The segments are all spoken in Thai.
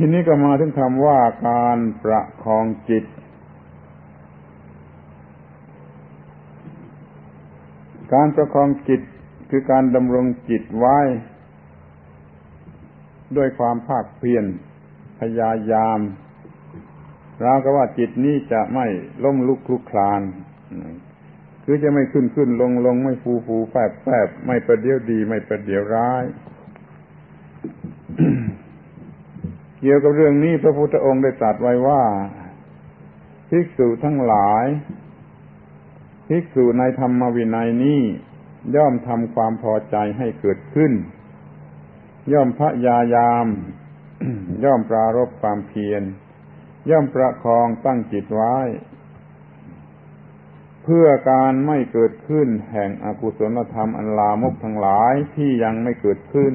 ทีนี้ก็มาถึงคำว่าการประคองจิต การประคองจิตคือการดำรงจิตไว้ ด้วยความภาคเพียรพยายามราวก็ว่าจิตนี้จะไม่ล้มลุกคลุกคลาน คือจะไม่ขึ้นขึ้นลงลงไม่ฟูฟูแฝบแฝบไม่ประเดี๋ยวดี ไม่ประเดี๋ยวร้าย เกี่ยวกับเรื่องนี้พระพุทธองค์ได้ตรัสไว้ว่า ภิกษุทั้งหลาย ภิกษุในธรรมวินัยนี้ย่อมทำความพอใจให้เกิดขึ้น ย่อมพยายาม ย่อมปรารบความเพียร ย่อมประคองตั้งจิตไว้ เพื่อการไม่เกิดขึ้นแห่งอกุศลธรรมอันลามกทั้งหลายที่ยังไม่เกิดขึ้น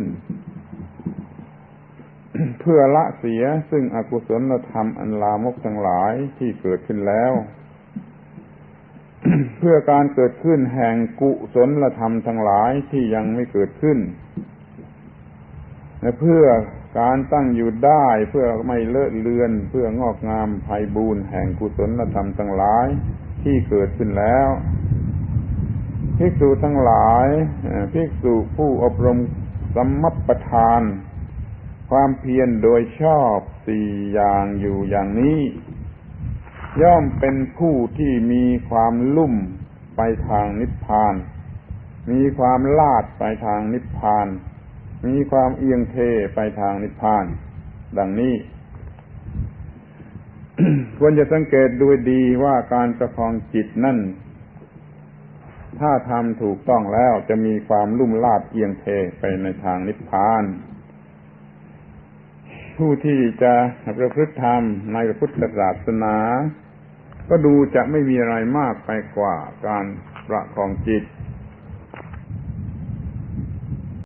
เพื่อละเสียซึ่งอกุศลธรรมอันลามกทั้งหลายที่เกิดขึ้นแล้ว เพื่อการเกิดขึ้นแห่งกุศลธรรมทั้งหลายที่ยังไม่เกิดขึ้นและเพื่อการตั้งอยู่ได้เพื่อไม่เลอะเลือน เพื่องอกงามไพบูรแห่งกุศลธรรมทั้งหลายที่เกิดขึ้นแล้วภิกษุทั้งหลายภิกษุผู้อบรมสัมมัปทาน ความเพียรโดยชอบสี่อย่างอยู่อย่างนี้ ย่อมเป็นผู้ที่มีความลุ่มไปทางนิพพาน มีความลาดไปทางนิพพาน มีความเอียงเทไปทางนิพพาน ดังนี้ควรจะสังเกตดูดีว่าการประคองจิตนั่น ถ้าทำถูกต้องแล้วจะมีความลุ่มลาดเอียงเทไปในทางนิพพาน ผู้ที่จะประพฤติธรรมในพระพุทธศาสนา ก็ดูจะไม่มีอะไรมากไปกว่าการประคองจิต